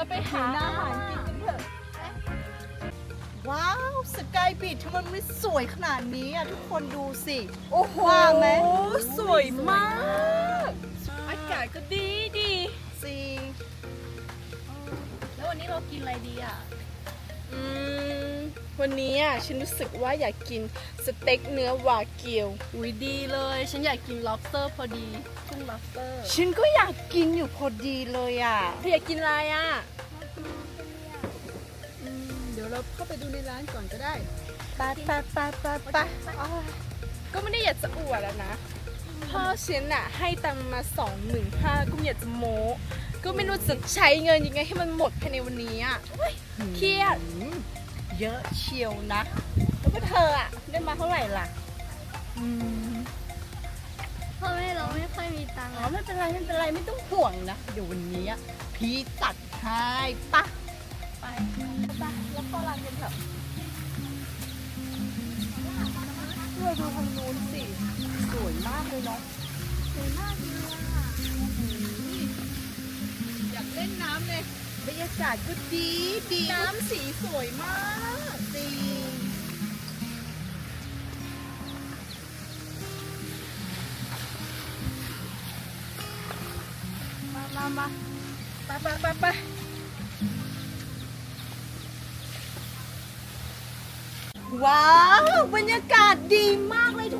เราไปหาอาหารกินกันเถอะ ว้าวสกายบีชทำไมมันไม่สวยขนาดนี้อะทุกคนดูสิโอ้โหว่าไหมสวยมาก อากาศก็ดีดีสิแล้ววันนี้เรากินอะไรดีอะ อืม วันนี้อะฉันรู้สึกว่าอยากกินสเต็กเนื้อวาเกียวอุ้ยดีเลย ฉันอยากกิน lobster พอดีกุ้ง lobster ฉันก็อยากกินอยู่พอดีเลยอะเธออยากกินอะไรอะเดี๋ยวเราเข้าไปดูในร้านก่อนก็ได้ ไปไปไปไปไปก็ไม่ได้อยากจะอวดแล้วนะพ่อฉันน่ะให้ตังค์มาสองหมื่นห้าก็ไม่อยากจะโม้ ก็ไม่รู้จะใช้เงินยังไงให้มันหมดภายในวันนี้อะเฮ้ยเครียด อืม เยอะเชียวนะ แล้วก็เธออะได้มาเท่าไหร่ล่ะ อืมพ่อแม่เราไม่ค่อยมีตังค์อ๋อไม่เป็นไรไม่เป็นไรไม่ต้องห่วงนะ เดี๋ยววันนี้อะพี่จัดให้ปะไปไปแล้วเข้าร้านกันเถอะเราดูทางนู้นสิ สวยมากเลยเนาะสวยมากเลยอะ บรรยากาศก็ดีดีน้ำสีสวยมากจริงมามามาไปไปไปไปว้าว บรรยากาศดีมากเลยทุก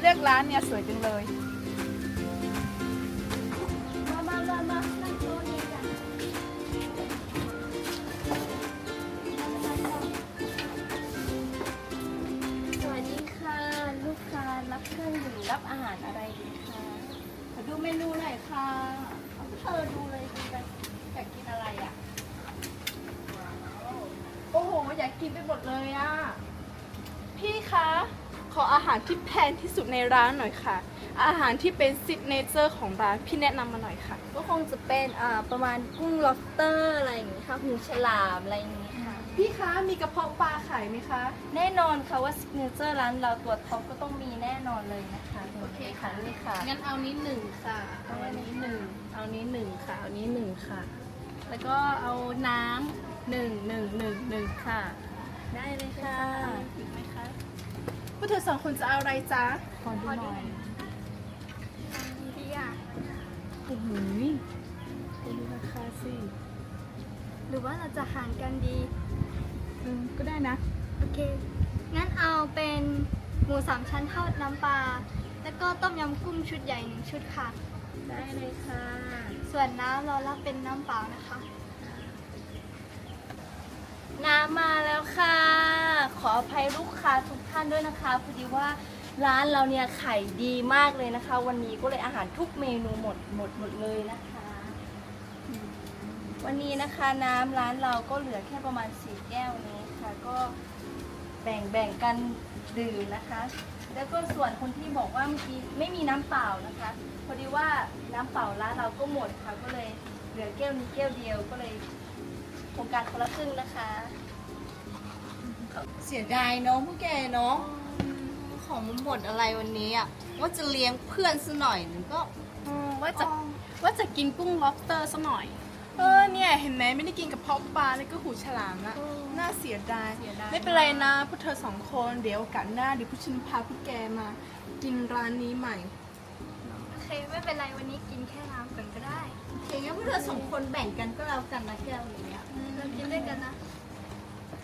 เลือกร้านเนี่ยสวยจังเลย มามามามานั่งโต๊ะนี้กันสวัสดีค่ะ ลูกค้ารับเครื่องดื่มรับอาหารอะไรดีคะขอดูเมนูหน่อยค่ะเอาเธอดูเลยดีกันอยากกินอะไรอะ โอ้โห อยากกินไปหมดเลยอะ พี่คะ ขออาหารที่แพงที่สุดในร้านหน่อยค่ะ อาหารที่เป็นซิกเนเจอร์ของร้านพี่แนะนำมาหน่อยค่ะ ก็คงจะเป็นอ่าประมาณกุ้ง lobster อะไรอย่างนี้ค่ะหูฉลามอะไรอย่างนี้ค่ะ พี่คะมีกระเพาะปลาขายไหมคะ แน่นอนค่ะว่า signature ร้านเราตัวท็อปก็ต้องมีแน่นอนเลยนะคะโอเคค่ะ นี่ค่ะ งั้นเอานี้หนึ่งค่ะ เอาอันนี้หนึ่งเอานี้หนึ่งค่ะ เอานี้หนึ่งค่ะ แล้วก็เอาน้ำหนึ่งหนึ่งหนึ่งหนึ่งค่ะ ได้เลยค่ะอีกไหมคะ พวกเธอสองคนจะเอาอะไรจ๊ะ ขอดูหน่อยดีอะโอ้โหคุณดูราคาสิหรือว่าเราจะหารกันดี เออก็ได้นะ โอเค งั้นเอาเป็นหมูสามชั้นทอดน้ำปลา แล้วก็ต้มยำกุ้งชุดใหญ่หนึ่งชุดค่ะ ได้เลยค่ะ ส่วนน้ำเรารับเป็นน้ำเปล่านะคะ น้ำมาแล้วค่ะ ขออภัยลูกค้าทุกท่านด้วยนะคะพอดีว่าร้านเราเนี่ยขายดีมากเลยนะคะ วันนี้ก็เลยอาหารทุกเมนูหมดหมดหมดเลยนะคะ วันนี้นะคะน้ำร้านเราก็เหลือแค่ประมาณสี่แก้วนี้ค่ะ ก็แบ่งแบ่งกันดื่มนะคะ แล้วก็ส่วนคนที่บอกว่าเมื่อกี้ไม่มีน้ำเปล่านะคะพอดีว่าน้ำเปล่าร้านเราก็หมดค่ะก็เลยเหลือแก้วนี้แก้วเดียวก็เลยโครงการคนละครึ่งนะคะ เสียดายเนาะพวกแกเนาะของมันหมดอะไรวันนี้อะว่าจะเลี้ยงเพื่อนซะหน่อยหนึงก็ว่าจะว่าจะกินกุ้ง lobster สักหน่อย เออเนี่ยเห็นไหมไม่ได้กินกับเพาะปลาแล้วก็หูฉลามอะน่าเสียดายเสียดาย ไม่เป็นไรนะพวกเธอสองคนเดี๋ยวโอกาสหน้าเดี๋ยวพวกฉันพาพวกแกมา กินร้านนี้ใหม่ โอเคไม่เป็นไรวันนี้กินแค่น้ำก่อนก็ได้ โอเคงั้นพวกเธอสองคนแบ่งกันก็แล้วกันนะแก้วนี้อะเรากินด้วยกันนะ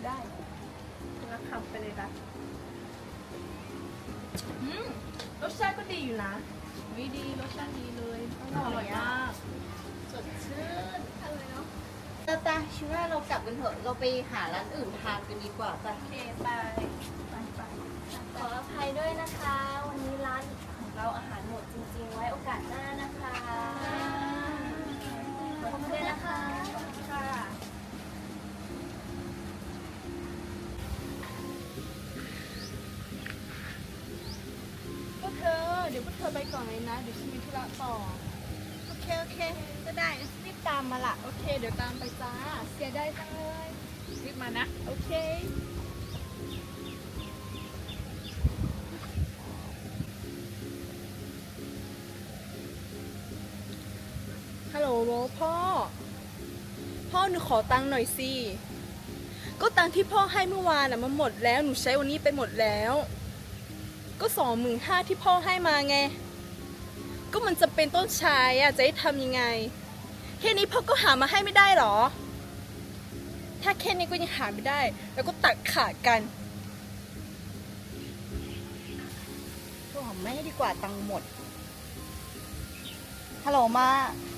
ได้คนละคำไปเลยนะอืมรสชาติก็ดีอยู่นะวิดีรสชาติดีเลยอร่อยมากสดชื่นอร่อยเนาะตาตาชิว่าเรากลับกันเถอะเราไปหาร้านอื่นทานกันดีกว่าจ้ะโอเคไปไปไปขออภัยด้วยนะคะ วันนี้ร้านของเราอาหารหมดจริงๆ ไว้โอกาสหน้านะคะ ไปก่อนเลยนะ เดี๋ยวฉันมีธุระต่อ โอเค โอเค ก็ได้รีบตามมาละโอเค เดี๋ยวตามไปจ้า เสียได้จังเลยรีบมานะ โอเค ฮัลโหลพ่อ พ่อหนูขอตังค์หน่อยสิ ก็ตังค์ที่พ่อให้เมื่อวานอะมันหมดแล้ว หนูใช้วันนี้ไปหมดแล้ว ก็สองหมื่นห้าที่พ่อให้มาไง ก็มันจะเป็นต้นชายอะจะให้ทำยังไง แค่นี้พ่อก็หามาให้ไม่ได้หรอ ถ้าแค่นี้ก็ยังหาไม่ได้ แล้วก็ตัดขาดกันโทรหาแม่ดีกว่าตังหมดฮัลโหลมา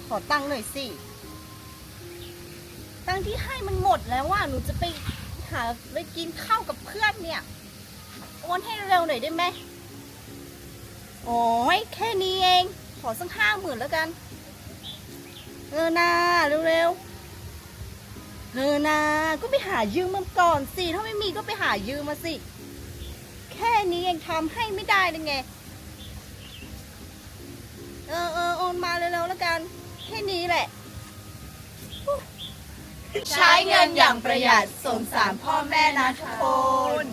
ขอตังหน่อยสิตังที่ให้มันหมดแล้วว่าหนูจะไปหาไปกินข้าวกับเพื่อนเนี่ยโอนให้เร็วหน่อยได้ไหมโอ้ยแค่นี้เอง อสักห้าหมื่นแล้วกัน เออนาเร็วๆเออนาก็ไปหายืมมันก่อนสิ ถ้าไม่มีก็ไปหายืมมาสิ แค่นี้ยังทำให้ไม่ได้เลยไง เออเออโอนมาเร็วๆแล้วกัน แค่นี้แหละ ใช้เงินอย่างประหยัดสงสารพ่อแม่นะทุกคน